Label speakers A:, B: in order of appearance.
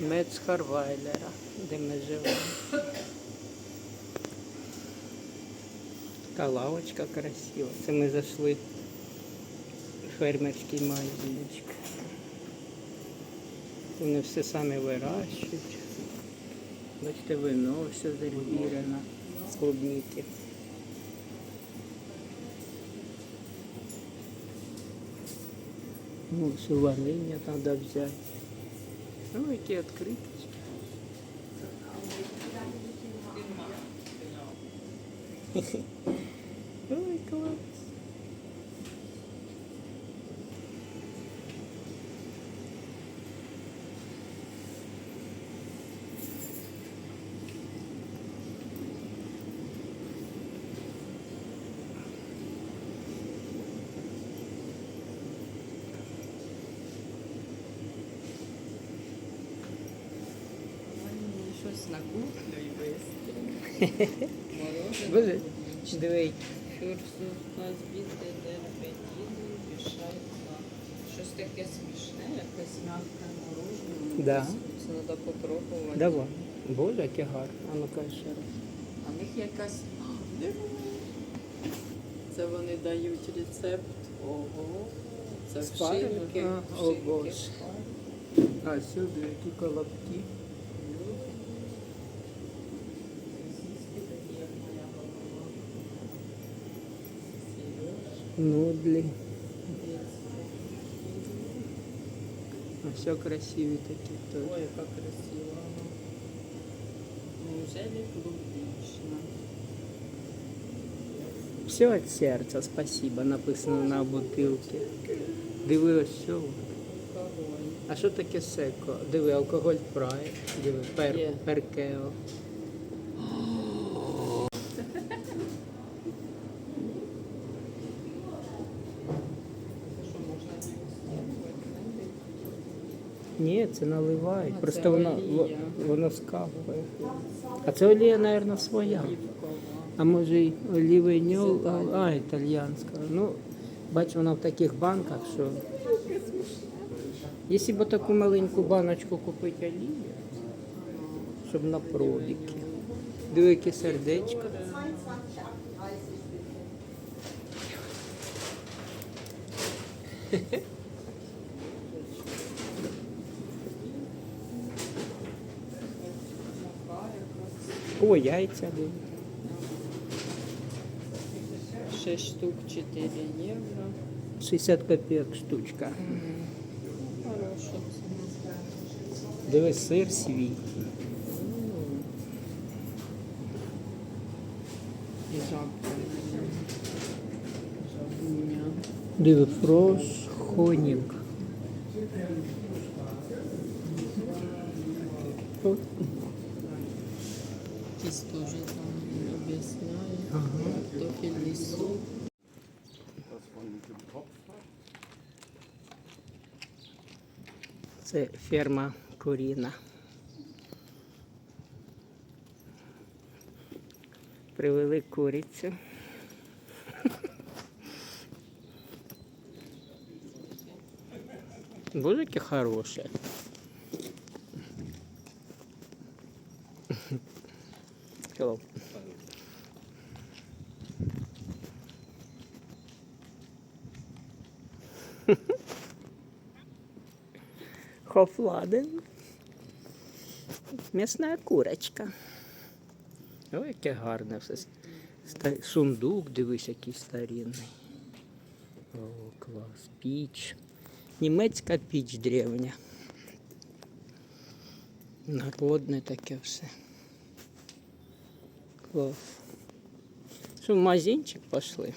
A: Мецхарвайлера, де ми живемо. Така лавочка красива. Це ми зайшли в фермерський магазинчик. Вони все самі вирощують. Бачите, вино все зервірено з клубніки. Ну, все треба взяти. Ну, які відкриті. Ой, клас.
B: Щось на кухню і вистріли.
A: Боже, диви,
B: Фюрсу нас біти, де петіли, пішайка. Щось таке смішне, якесь м'яке морожене.
A: Да.
B: Це треба попробувати.
A: давай. Боже, яке гарно. А ну-ка ще раз.
B: А в них якась. Це вони дають рецепт. Ого. Це вшивки.
A: О, Боже. А сюди які колобки. Нудлі. А все красиві такі теж.
B: Ой, яка красива. Неужели клубнична?
A: Все від серця, спасибо, написано на бутилці. Диви ось все. А що таке секо? Диви, алкоголь прай, диви, пер, перкео.
B: Це що, можна дегустувати?
A: Ні, це наливають.
B: А,
A: Просто
B: це
A: воно,
B: олія.
A: во- воно скапує. А це олія, мабуть, своя. А може й олівеньол,
B: Це
A: а, італьянська. Ну, бач, вона в таких банках, що. Якщо б таку маленьку баночку купити олії, щоб на пробіки. Диви, яке сердечко. О, яйця диви.
B: 6 штук 4 євро.
A: 60 копійок штучка.
B: Хороша ціна.
A: Диви, сир свій.
B: І жабка. Жабуня.
A: Диви, фрош, хонік. О,
B: Якісь теж там об'ясняє. Картофельний суп.
A: Це ферма Куріна. Привели курицю. Боже, яке хороше. Hello. Хофладен. М'ясна курочка. Ой, яке гарне все. Сундук, дивись, який старинний. О, клас. Піч. Німецька піч древня. Народне таке все. Що, в магазинчик пішли?